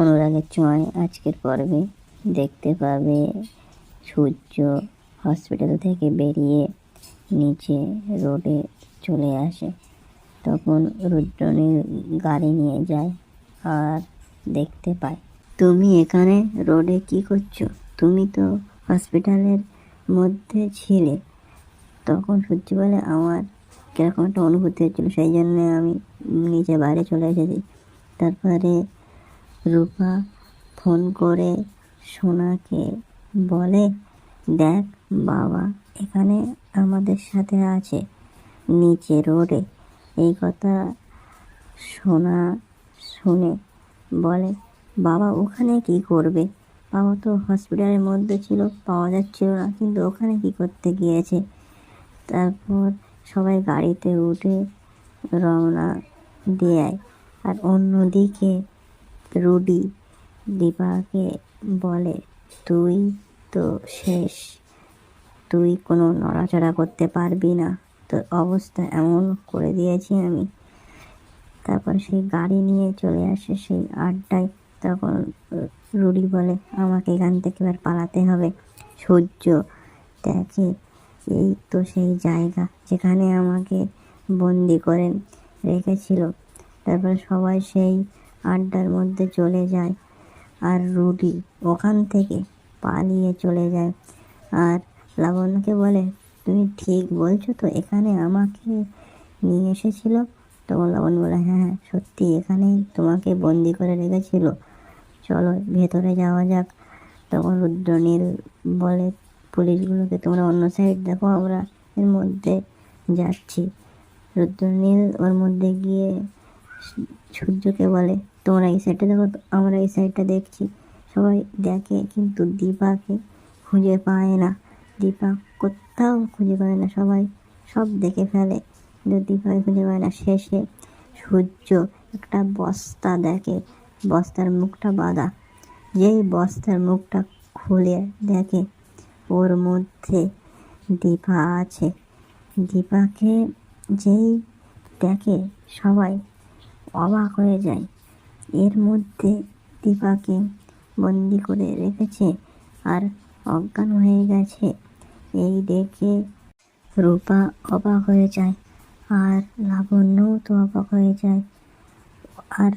অনুরাগের ছোঁয়ায় আজকের পর্বে দেখতে পাবে সূর্য হসপিটাল থেকে বেরিয়ে নিচে রোডে চলে আসে। তখন রুদ্রনীল গাড়ি নিয়ে যায় আর দেখতে পায়, তুমি এখানে রোডে কি করছ? তুমি তো হসপিটালের মধ্যে ছিলে। তখন সূর্য বলে, আমার কীরকম একটা অনুভূতি হচ্ছিল, সেই জন্যে আমি নিচে বাইরে চলে এসেছি। তারপরে রূপা ফোন করে সোনাকে বলে, দেখ বাবা, এখানে আমাদের সাথে আছে, নিচে রোডে। এই কথা সোনা শুনে বলে, বাবা, ওখানে কি করবে? বাবা তো হসপিটালের মধ্যে ছিল, পাওয়া যাচ্ছিল না, কিন্তু ওখানে কি করতে গিয়েছে? তারপর সবাই গাড়িতে উঠে রওনা দেয় আর অন্যদিকে রুডি দীপাকে বলে, তুই তো শেষ। তুই কোনো নড়াচড়া করতে পারবি না। তোর অবস্থা এমন করে দিয়েছি আমি। তারপর সেই গাড়ি নিয়ে চলে আসে সেই আড্ডায়। তখন রুডি বলে, আমাকে এখান থেকে এবার পালাতে হবে। সূর্য দেখে এই তো সেই জায়গা যেখানে আমাকে বন্দি করে রেখেছিল। তারপর সবাই সেই আড্ডার মধ্যে চলে যায়। আর রুডি ওখান থেকে পালিয়ে চলে যায়। আর লাবণ্যকে বলে, তুমি ঠিক বলছো তো, এখানে আমাকে নিয়ে এসেছিল? তখন লাবণ্য বলে হ্যাঁ হ্যাঁ সত্যি এখানেই তোমাকে বন্দি করে রেখেছিল। চলো, ভেতরে যাওয়া যাক। তখন রুদ্রনীল বলে, পুলিশগুলোকে তোমরা অন্য সাইড দেখো, আমরা এর মধ্যে যাচ্ছি। রুদ্রনীল ওর মধ্যে গিয়ে সূর্যকে বলে, তোমরা এই সাইডটা দেখো, আমরা এই সাইডটা দেখছি। সবাই দেখে, কিন্তু দীপাকে খুঁজে পায় না। দীপা কোথাও খুঁজে পায় না, সবাই সব দেখে ফেলে। কিন্তু দীপাকে খুঁজে পায় না। শেষে সূর্য একটা বস্তা দেখে, বস্তার মুখটা বাঁধা। যেই বস্তার মুখটা খুলে দেখে, ওর মধ্যে দীপা আছে। দীপাকে যেই দেখে, সবাই অবাক হয়ে যায়। এর মধ্যে দীপাকে বন্দি করে রেখেছে আর অজ্ঞান হয়ে গেছে। এই দেখে রূপা অবাক হয়ে যায় আর লাবণ্যও তো অবাক হয়ে যায়। আর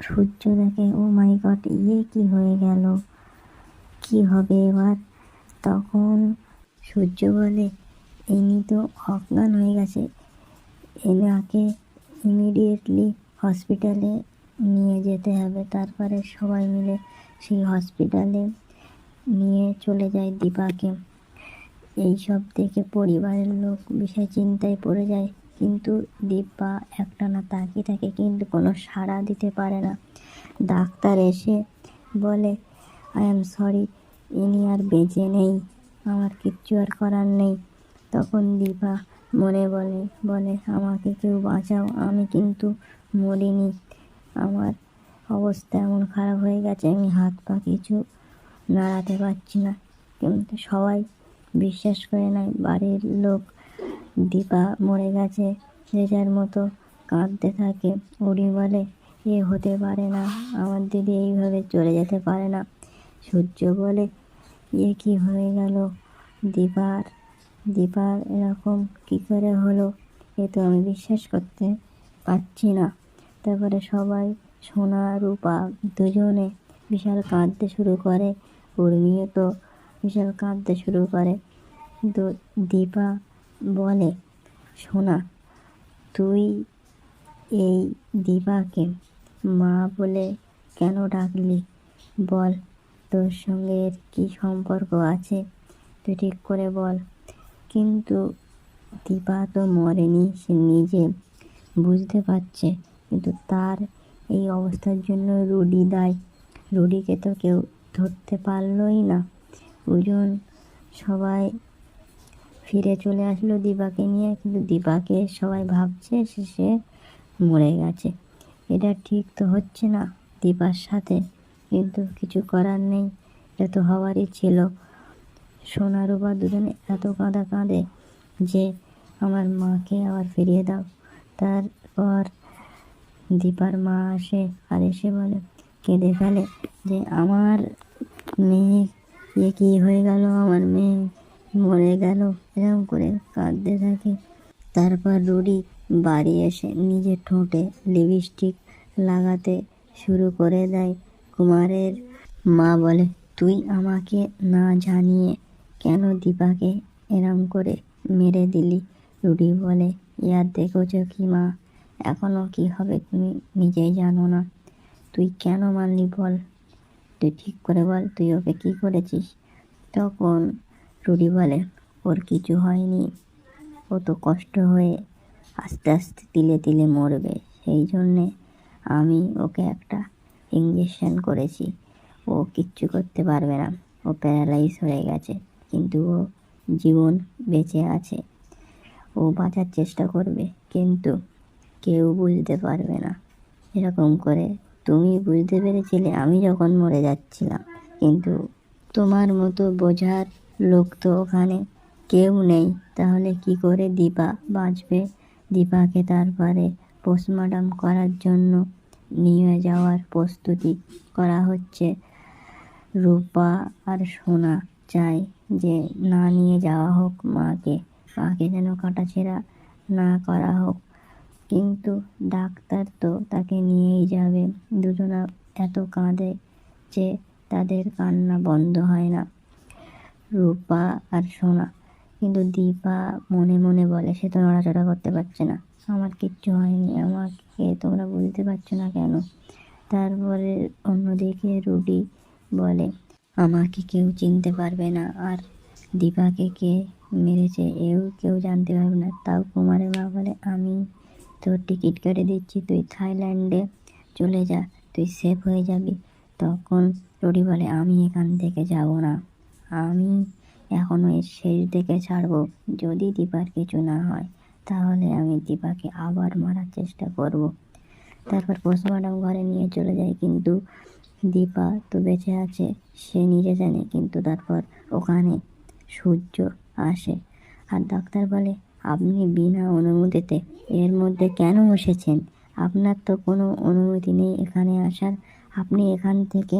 সূর্য দেখে, ও মাই গড ইয়ে কি হয়ে গেল? কি হবে এবার? তখন সূর্য বলে, ইনি তো অজ্ঞান হয়ে গেছে। এনাকে ইমিডিয়েটলি হসপিটালে নিয়ে যেতে হবে। তারপরে সবাই মিলে সেই হসপিটালে নিয়ে চলে যায় দীপাকে। এইসব দেখে পরিবারের লোক বিষয় চিন্তায় পড়ে যায়। কিন্তু দীপা একটানা তাকিয়ে থাকে, কিন্তু কোনো সাড়া দিতে পারে না। ডাক্তার এসে বলে আই এম সরি ইনি আর বেঁচে নেই, আমার কিচ্ছু আর করার নেই। তখন দীপা মনে বলে বলে, আমাকে কেউ বাঁচাও, আমি কিন্তু মরিনি। আমার অবস্থা এমন খারাপ হয়ে গেছে, আমি হাত পা কিছু নাড়াতে পারছি না। কিন্তু সবাই বিশ্বাস করে নাই, বাড়ির লোক দীপা মরে গেছে, যে যার মতো কাঁদতে থাকে। উড়ি বলে, এ হতে পারে না, আমার দিদি এইভাবে চলে যেতে পারে না। সূর্য বলে, এ কি হয়ে গেল? দীপার দীপার এরকম কী করে হলো? এ তো আমি বিশ্বাস করতে পারছি না। তারপরে সবাই, সোনা, রূপা দুজনে বিশাল কাঁদতে শুরু করে। উর্মিও তো বিশাল কাঁদতে শুরু করে। কিন্তু দীপা বলে, সোনা, তুই এই দীপাকে মা বলে কেন ডাকলি? বল, তোর সঙ্গে এর কী সম্পর্ক আছে? তুই ঠিক করে বল। কিন্তু দীপা তো মরেনি, সে নিজে বুঝতে পারছে। কিন্তু তার এই অবস্থার জন্য রুডি দায়। রুডিকে তো কেউ ধরতে পারলই না। ওজন সবাই ফিরে চলে আসলো দীপাকে নিয়ে, কিন্তু দীপাকে সবাই ভাবছে সে সে মরে গেছে। এটা ঠিক তো হচ্ছে না দীপার সাথে, কিন্তু কিছু করার নেই। এটা তো হওয়ারই ছিল। সোনার বা দুজনে এত কাঁদা কাঁদে যে, আমার মাকে আবার ফিরিয়ে দাও। তারপর দীপার মা আসে আর এসে বলে, কেঁদে ফেলে যে আমার মেয়ে, এ কী হয়ে গেল? আমার মেয়ে মরে গেল। এরকম করে কাঁদতে থাকে। তারপর রুডি বাড়ি এসে নিজের ঠোঁটে লিপস্টিক লাগাতে শুরু করে দেয়। কুমারের মা বলে, তুই আমাকে না জানিয়ে কেন দীপাকে এরম করে মেরে দিলি? রুডি বলে, ইয়ার দেখেছ কি মা? এখনও কি হবে তুমি নিজেই জানো না। তুই কেন মানলি বল? তুই ঠিক করে বল, তুই ওকে কী করেছিস? তখন রুডি বলে, ওর কিছু হয়নি। ও তো কষ্ট হয়ে আস্তে আস্তে তিলে তিলে মরবে। সেই জন্যে আমি ওকে একটা ইঞ্জেকশন করেছি। ও কিচ্ছু করতে পারবে না। ও প্যারালাইজ হয়ে গেছে। কিন্তু ও জীবন বেঁচে আছে। ও বাঁচার চেষ্টা করবে। কিন্তু কেউ বুঝতে পারবে না। এরকম করে তুমি বুঝতে পেরেছিলে আমি যখন মরে যাচ্ছিলাম। কিন্তু তোমার মতো বোঝার লোক তো ওখানে কেউ নেই। তাহলে কি করে দীপা বাঁচবে? দীপাকে তারপরে পোস্টমর্টম করার জন্য নিয়ে যাওয়ার প্রস্তুতি করা হচ্ছে। রূপা আর সোনা চায় যে না নিয়ে যাওয়া হোক মাকে। মাকে যেন কাটাছেঁড়া না করা হোক। কিন্তু ডাক্তার তো তাকে নিয়েই যাবে। দুজনা এত কাঁদে যে তাদের কান্না বন্ধ হয় না। রূপা আর সোনা। কিন্তু দীপা মনে মনে বলে, সে তো নড়াচড়া করতে পারছে না। আমার কিচ্ছু হয়নি। আমাকে তোমরা বুঝতে পারছ না কেন? তারপরে অন্যদিকে রুডি বলে, আমাকে কেউ চিনতে পারবে না। আর দীপাকে কে মেরেছে, এও কেউ জানতে পারবে না। তাও কুমারের মা বলে, আমি তোর টিকিট কেটে দিচ্ছি, তুই থাইল্যান্ডে চলে যা, তুই সেফ হয়ে যাবি। তখন রুডি বলে, আমি এখান থেকে যাব না। আমি এখনও এর শেষ দেখে ছাড়বো। যদি দীপার কিছু না হয়, তাহলে আমি দীপাকে আবার মারার চেষ্টা করব। তারপর পোস্টমর্টম ঘরে নিয়ে চলে যায়, কিন্তু দীপা তো বেঁচে আছে, সে নিজে জানে, কিন্তু তারপর ওখানে সূর্য আসে। আর ডাক্তার বলে আপনি বিনা অনুমতিতে এর মধ্যে কেন এসেছেন? আপনার তো কোনো অনুমতি নেই এখানে আসার। আপনি এখান থেকে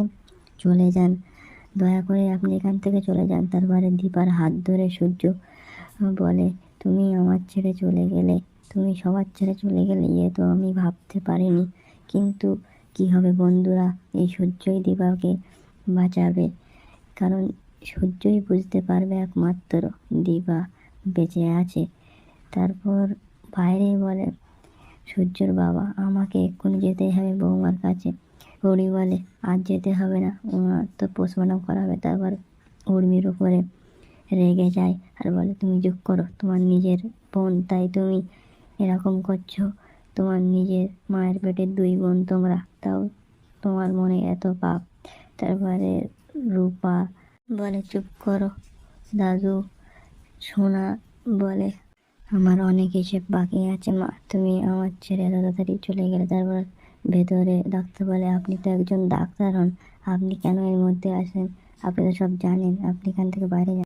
চলে যান। দয়া করে আপনি এখান থেকে চলে যান। তারপরে দীপার হাত ধরে সূর্য বলে, তুমি আমার ছেড়ে চলে গেলে, তুমি সবার ছেড়ে চলে গেলে ইয়ে তো আমি ভাবতে পারিনি। কিন্তু কি হবে বন্ধুরা? এই সূর্যই দীপাকে বাঁচাবে। কারণ সূর্যই বুঝতে পারবে একমাত্র দীপা বেঁচে আছে। তারপর বাইরে বলে, সূর্যর বাবা, আমাকে এক্ষুনি যেতেই হবে বৌমার কাছে। উড়ি বলে, আর যেতে হবে না ওনার তো পোস্টমর্টম করা হবে তারপর উর্মির উপরে রেগে যায় আর বলে, তুমি চুপ করো, তোমার নিজের বোন, তাই তুমি এরকম করছ। তোমার নিজের মায়ের পেটের দুই বোন তোমরা, তাও তোমার মনে এত পাপ। তারপরে রূপা বলে, চুপ করো, দাদু, সোনা বলে আমার অনেক হিসেব বাকি আছে, মা। তুমি আমার ছেড়ে তাড়াতাড়ি চলে গেলে, তারপর ভেতরে ডাক্তার বলে, আপনি তো একজন ডাক্তার হন। আপনি কেন এর মধ্যে আসেন? আপনি তো সব জানেন। আপনি এখান থেকে বাইরে যান।